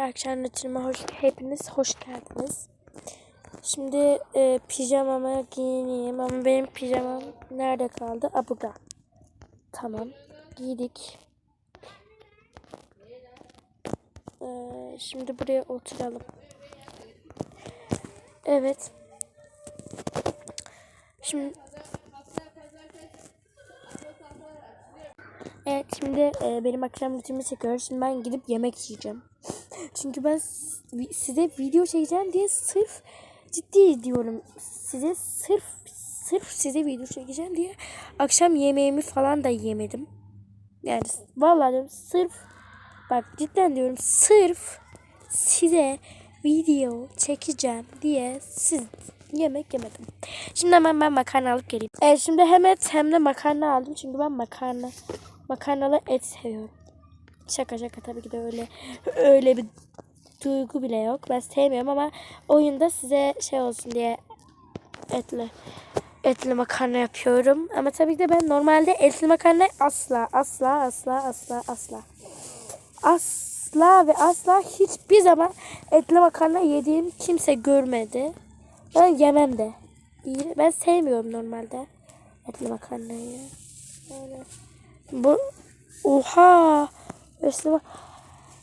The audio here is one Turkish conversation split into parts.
Akşam rutinime hoş, hepiniz hoş geldiniz. Şimdi e, pijamamı giyineyim ama benim pijamam nerede kaldı? Burada. Tamam. Giydik. Ee, şimdi buraya oturalım. Evet. Şimdi Evet şimdi e, benim akşam rutinimi çekiyoruz. Şimdi ben gidip yemek yiyeceğim. Çünkü ben size video çekeceğim diye sırf ciddi diyorum. Size sırf sırf size video çekeceğim diye akşam yemeğimi falan da yemedim. Yani vallahi diyorum sırf bak cidden diyorum sırf size video çekeceğim diye siz yemek yemedim. Şimdi hemen ben makarna alıp geleyim. Evet şimdi hem et hem de makarna aldım. Çünkü ben makarna makarnalı et seviyorum. Şaka şaka tabii ki de öyle öyle bir duygu bile yok. Ben sevmiyorum ama oyunda size şey olsun diye etli etli makarna yapıyorum. Ama tabii ki de ben normalde etli makarna asla asla asla asla asla asla ve asla hiçbir zaman etli makarna yediğim kimse görmedi. Ben yemem de. Ben sevmiyorum normalde etli makarnayı. Yani bu oha etli,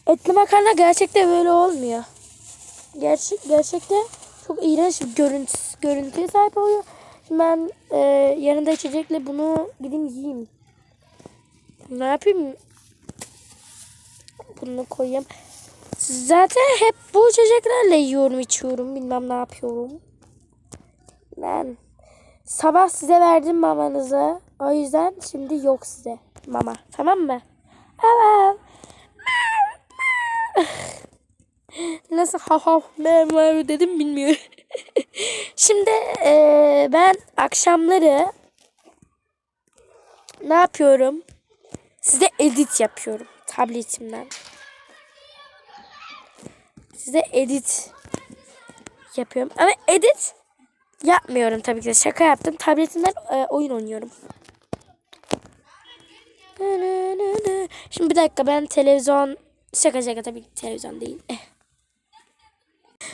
etli makarna gerçekte böyle olmuyor. Gerçek gerçekte çok iğrenç bir görüntü, görüntüye sahip oluyor. Şimdi ben e, yanında içecekle bunu gideyim yiyeyim. Ne yapayım? Bunu koyayım. Zaten hep bu içeceklerle yiyorum, içiyorum. Bilmem ne yapıyorum. Ben sabah size verdim mamanızı. O yüzden şimdi yok size mama. Tamam mı? Tamam. Nasıl ha ha me dedim bilmiyorum. şimdi eee, ben akşamları ne yapıyorum? Size edit yapıyorum tabletimden. Size edit yapıyorum. Ama edit yapmıyorum tabii ki de. Şaka yaptım. Tabletimden e, oyun oynuyorum. Şimdi bir dakika ben televizyon şaka şaka tabii televizyon değil. Eh.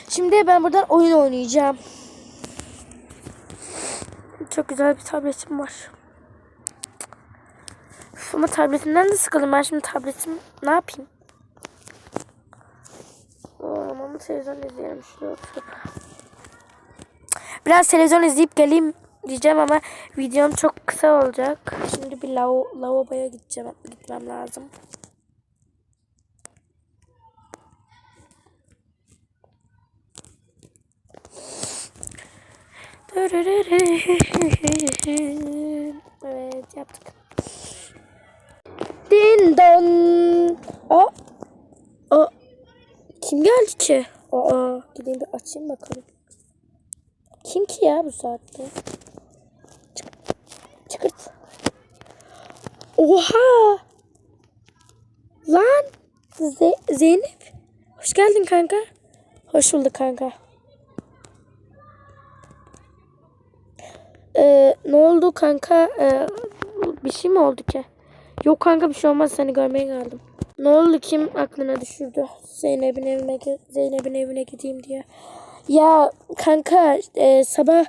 Şimdi ben buradan oyun oynayacağım. Çok güzel bir tabletim var. Ama tabletimden de sıkıldım. Ben şimdi tabletim ne yapayım? Ama televizyon izleyelim oturup. Biraz televizyon izleyip geleyim diyeceğim ama videom çok kısa olacak. Şimdi bir lav lavaboya gideceğim. Gitmem lazım. Evet yaptık. Din don. O. O. Kim geldi ki? Aa, gideyim bir açayım bakalım. Kim ki ya bu saatte? Çık, çıkırt. Oha! Lan! Ze Zeynep. Hoş geldin kanka. Hoş bulduk kanka. Ee, ne oldu kanka? Ee, bir şey mi oldu ki? Yok kanka bir şey olmaz seni görmeye geldim. Ne oldu kim aklına düşürdü? Zeynep'in evine Zeynep'in evine gideyim diye. Ya kanka e, sabah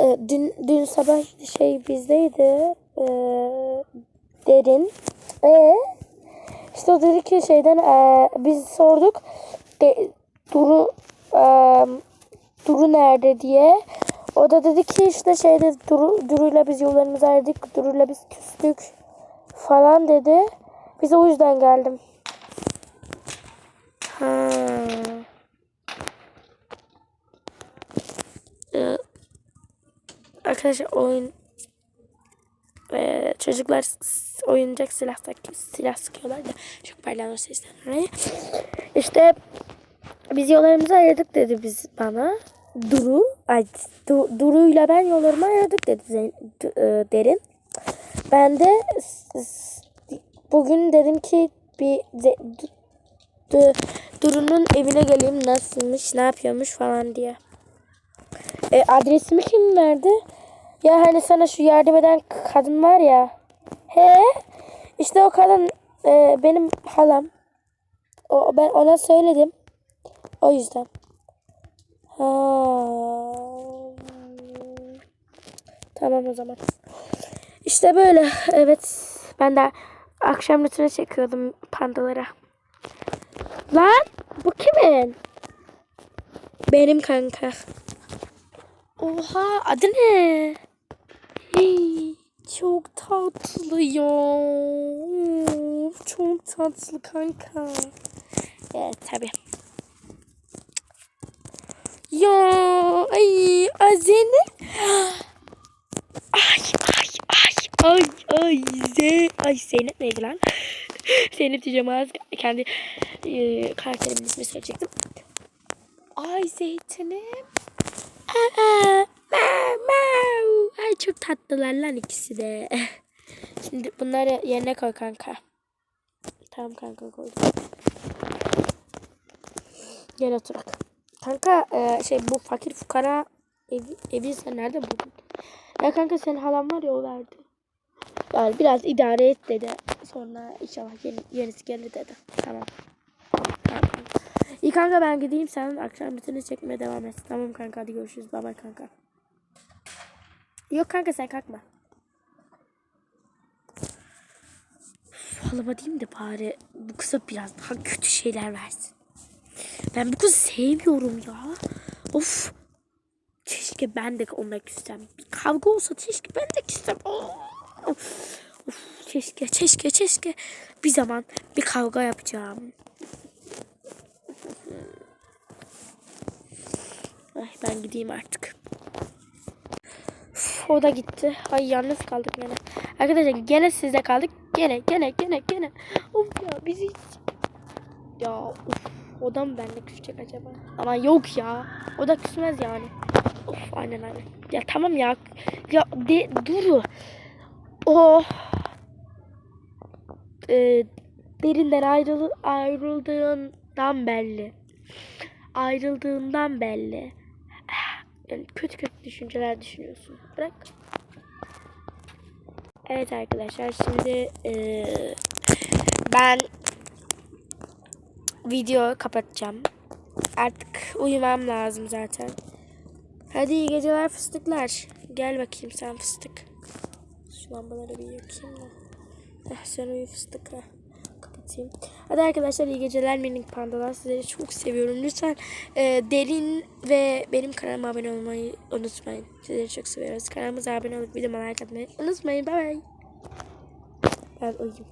e, dün dün sabah şey bizdeydi. E, derin. E işte o dedi ki şeyden e, biz sorduk. De, Duru e, Duru nerede diye. O da dedi ki işte şeyde Duru, Duru'yla biz yollarımızı ayırdık. Duru'yla biz küstük falan dedi. Bize o yüzden geldim. Ha. Ee, arkadaşlar oyun ee, çocuklar oyuncak silah silah sıkıyorlar da çok sesten dolayı. İşte biz yollarımızı ayırdık dedi biz bana. Duru, ay du, Duru'yla ben yollarımı ayırdık dedi e, derin. Ben de bugün dedim ki bir du- Duru'nun evine geleyim nasılmış, ne yapıyormuş falan diye. E, adresimi kim verdi? Ya hani sana şu yardım eden kadın var ya. He? İşte o kadın e, benim halam. O, ben ona söyledim. O yüzden. Ha. Tamam o zaman. İşte böyle. Evet. Ben de akşam rutine çekiyordum pandalara. Lan bu kimin? Benim kanka. Oha adı ne? Hey, çok tatlı ya. Çok tatlı kanka. Evet tabi. Ya ay Azene. Ay ay ay ay ay ze ay Zeynep neydi lan? Zeynep diyeceğim az kendi e, karakterimin ismini söyleyecektim. Ay zeytinim. Aa, mau, mau. Ay çok tatlılar lan ikisi de. Şimdi bunları yerine koy kanka. Tamam kanka koydum. Gel oturak. Kanka e, şey bu fakir fukara evi, evi sen nerede buldun? Ya kanka senin halan var ya o verdi. Yani biraz idare et dedi. Sonra inşallah yeni, yenisi gelir dedi. Tamam. Tamam. İyi kanka ben gideyim sen akşam bütünü çekmeye devam et. Tamam kanka hadi görüşürüz. Bye bye kanka. Yok kanka sen kalkma. Halıma diyeyim de bari bu kıza biraz daha kötü şeyler versin. Ben bu kızı sevmiyorum ya. Of. Keşke ben de onunla küssem. Bir kavga olsa keşke ben de küssem. Of. Of, keşke, keşke, keşke. Bir zaman bir kavga yapacağım. Ay ben gideyim artık. Uf, o da gitti. Ay yalnız kaldık gene. Arkadaşlar gene sizde kaldık. Gene gene gene gene. Of ya biz hiç... Ya of. O da mı benimle küsecek acaba? Ama yok ya. O da küsmez yani. Of aynen aynen. Ya tamam ya. Ya de, dur. O e, derinden ayrıl, ayrıldığından belli. Ayrıldığından belli. Yani kötü kötü düşünceler düşünüyorsun. Bırak. Evet arkadaşlar şimdi e, ben video kapatacağım. Artık uyumam lazım zaten. Hadi iyi geceler fıstıklar. Gel bakayım sen fıstık. Şu lambaları bir yakayım da. Eh, sen uyu fıstık ha. Kapatayım. Hadi arkadaşlar iyi geceler minik pandalar. Sizleri çok seviyorum. Lütfen e, derin ve benim kanalıma abone olmayı unutmayın. Sizleri çok seviyoruz. Kanalımıza abone olup videoma like atmayı unutmayın. Bye bye. Ben uyuyayım.